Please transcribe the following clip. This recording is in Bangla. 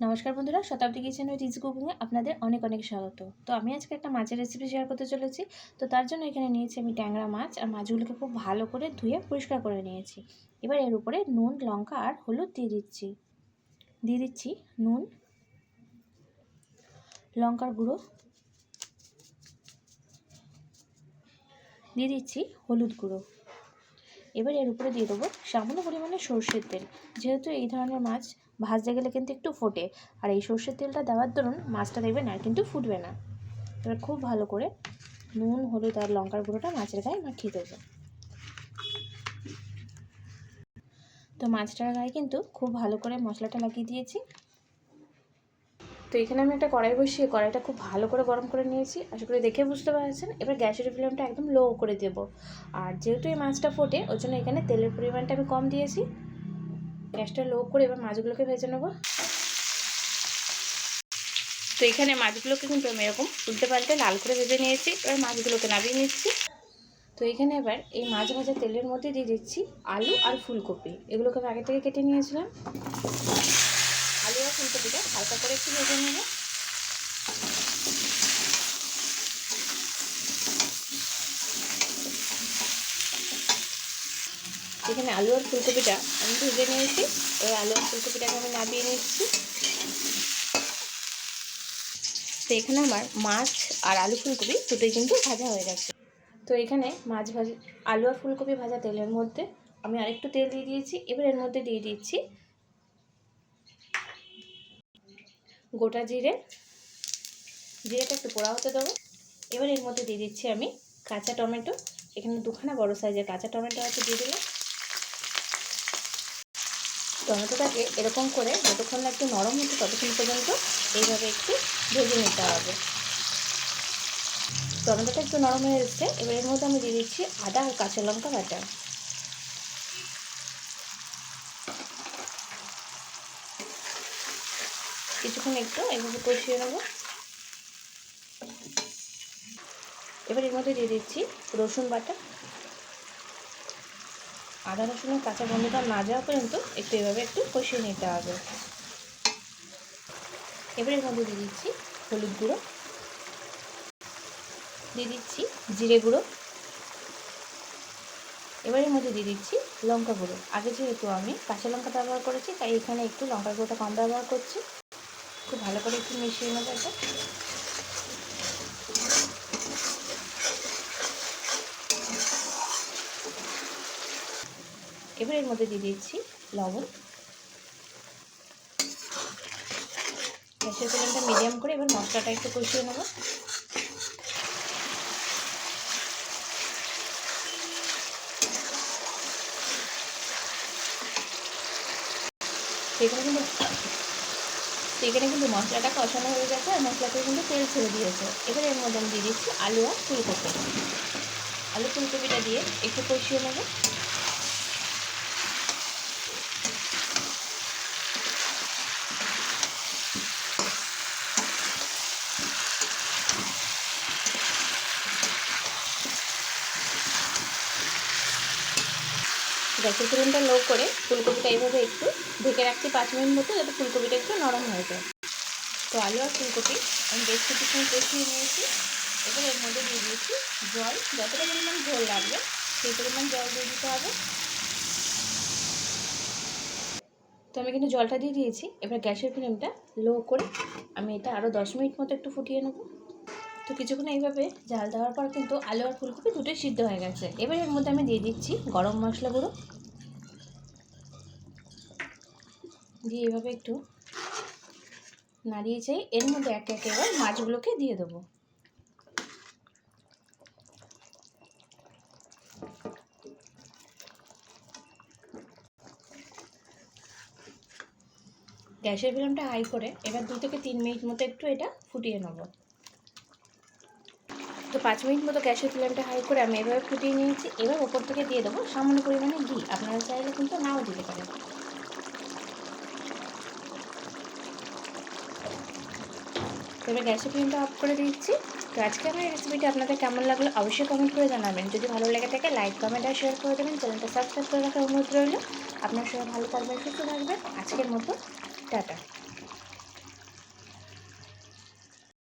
নমস্কার বন্ধুরা, শতাব্দী কিচেন উইথ ইজি কুকিংয়ে আপনাদের অনেক অনেক স্বাগত। তো আমি আজকে একটা মাছের রেসিপি শেয়ার করতে চলেছি। তো তার জন্য এখানে নিয়েছি আমি ট্যাংরা মাছ আর মাছগুলোকে খুব ভালো করে ধুয়ে পরিষ্কার করে নিয়েছি। এবার এর উপরে নুন, লঙ্কা আর হলুদ দিয়ে দিচ্ছি। দিয়ে দিচ্ছি নুন, লঙ্কার গুঁড়ো। দিয়ে দিচ্ছি হলুদ গুঁড়ো। এবার এর উপরে দিয়ে দেবো সামান্য পরিমাণে সর্ষের তেল। যেহেতু এই ধরনের মাছ ভাজতে গেলে কিন্তু একটু ফোটে। আর এই সর্ষের তেলটা দেওয়ার দরুন মাছটা দেখবেন আর কিন্তু ফুটবে না। এবার খুব ভালো করে নুন, হলুদ আর লঙ্কার গুঁড়োটা মাছের গায়ে মাখিয়ে দেবো। তো মাছটার গায়ে কিন্তু খুব ভালো করে মশলাটা লাগিয়ে দিয়েছি। তো এখানে আমি একটা কড়াই বসিয়ে, কড়াইটা খুব ভালো করে গরম করে নিয়েছি। আশা করি দেখে বুঝতে পারছেন। এবার গ্যাসের ফ্লেমটা একদম লো করে দেব। আর যেহেতু এই মাছটা ফোটে ওই জন্য এখানে তেলের পরিমাণটা আমি কম দিয়েছি। গ্যাসটা লো করে এবার মাছগুলোকে ভেজে নেব। তো এখানে মাছগুলোকে কিন্তু আমি এরকম উল্টে পাল্টে লাল করে ভেজে নিয়েছি। এবার মাছগুলোকে নামিয়ে নিচ্ছি। তো এখানে এবার এই মাছ ভাজা তেলের মধ্যে দিয়ে দিচ্ছি আলু আর ফুলকপি। এগুলোকে আমি আগে থেকে কেটে নিয়েছিলাম। ফুলকপিটা হালকা করে একটু ভেজে নেব। এখানে আলু আর ফুলকপিটা আমি ভেজে নিয়েছি। এবার আলু আর ফুলকপিটাকে আমি নামিয়ে নিচ্ছি। তো এখানে আমার মাছ আর আলু ফুলকপি দুটোই কিন্তু ভাজা হয়ে গেছে। তো এখানে মাছ ভাজা আলু আর ফুলকপি ভাজা তেলের মধ্যে আমি আরেকটু তেল দিয়ে দিয়েছি। এবার এর মধ্যে দিয়ে দিচ্ছি গোটা জিরে, জিরেটা একটু পোড়া হতে দেবো। এবার এর মধ্যে দিয়ে দিচ্ছি আমি কাঁচা টমেটো। এখানে দুখানা বড় সাইজের কাঁচা টমেটো আছে, দিয়ে দিলাম। টমেটোটাকে এরকম করে যতক্ষণ না একটু নরম হচ্ছে ততক্ষণ পর্যন্ত এইভাবে একটু ভেজে নিতে হবে। টমেটোটা একটু নরম হয়ে এসছে, এবার এর মধ্যে আমি দিয়ে দিচ্ছি আদা আর কাঁচা লঙ্কা বাটা। কিছুক্ষণ একটু এইভাবে কষিয়ে নেব। এবার এর মধ্যে দিয়ে দিচ্ছি রসুন বাটা। আদা রসুনের কাঁচা গন্ধটা না যাওয়া পর্যন্ত একটু এভাবে একটু কষিয়ে নিতে হবে। এবার এর মধ্যে দিয়ে দিচ্ছি হলুদ গুঁড়ো। দিয়ে দিচ্ছি জিরে গুঁড়ো। এবার এর মধ্যে দিয়ে দিচ্ছি লঙ্কা গুঁড়ো। আগে যেহেতু আমি কাঁচা লঙ্কা ব্যবহার করেছি, তাই এখানে একটু লঙ্কা গুঁড়োটা কম ব্যবহার করছি। খুব ভালো করে একটু মিশিয়ে নেব এটা। এবার এর মধ্যে দিয়ে দিচ্ছি লবণ। গ্যাসের ফ্লেমটা মিডিয়াম করে এবার মশলাটা একটু কষিয়ে নেব। এখানে কিন্তু এখানে কিন্তু মশলাটা কষানো হয়ে গেছে আর মশলাতে কিন্তু তেল ছেড়ে দিয়েছে। এবার এর মধ্যে আমি দিয়ে দিচ্ছি আলু আর ফুলকপি। আলু ফুলকপিটা দিয়ে একটু কষিয়ে নেব। গ্যাসের ফ্লেমটা লো করে ফুলকপিটা এইভাবে একটু ঢেকে রাখছি পাঁচ মিনিট মতো যাতে ফুলকপিটা একটু নরম হয়ে যায়। তো আলু আর ফুলকপি আমি বেশ কিছুক্ষণ কষিয়ে নিয়েছি। এবার এর মধ্যে দিয়ে দিয়েছি জল। যতটা পরিমাণ ঝোল লাগবে সেই পরিমাণ জল দিয়ে দিতে হবে। তো আমি কিন্তু জলটা দিয়ে দিয়েছি। এবার গ্যাসের ফ্লেমটা লো করে আমি এটা আরও দশ মিনিট মতো একটু ফুটিয়ে নেব। তো কিছুক্ষণ এইভাবে জাল দেওয়ার পর কিন্তু আলু আর ফুলকপি দুটোই সিদ্ধ হয়ে গেছে। এবার এর মধ্যে আমি দিয়ে দিচ্ছি গরম মশলা গুঁড়ো। দিয়ে এভাবে একটু নাড়িয়ে চাই এর মধ্যে একে একে এবার মাছগুলোকে দিয়ে দেবো। গ্যাসের ফ্লেমটা হাই করে এবার দু থেকে তিন মিনিট মতো একটু এটা ফুটিয়ে নেব। তো পাঁচ মিনিট মতো গ্যাসের ফ্লেমটা হাই করে আমি এভাবে ফুটিয়ে নিয়েছি। এবার ওপর থেকে দিয়ে দেবো সামান্য পরিমাণে ঘি। আপনারা চাইলে কিন্তু নাও দিতে পারেন। এবার গ্যাসের ফ্লেমটা অফ করে দিচ্ছি। তো আজকে আমার রেসিপিটি আপনাদের কেমন লাগল অবশ্যই কমেন্ট করে জানাবেন। যদি ভালো লেগে থাকে লাইক কমেন্ট আর শেয়ার করে দেবেন। চ্যানেলটা সাবস্ক্রাইব করে রাখার অনুরোধ রইল। আপনার সবাই ভালো থাকবেন, সুস্থ থাকবেন। আজকের মতো, টাটা।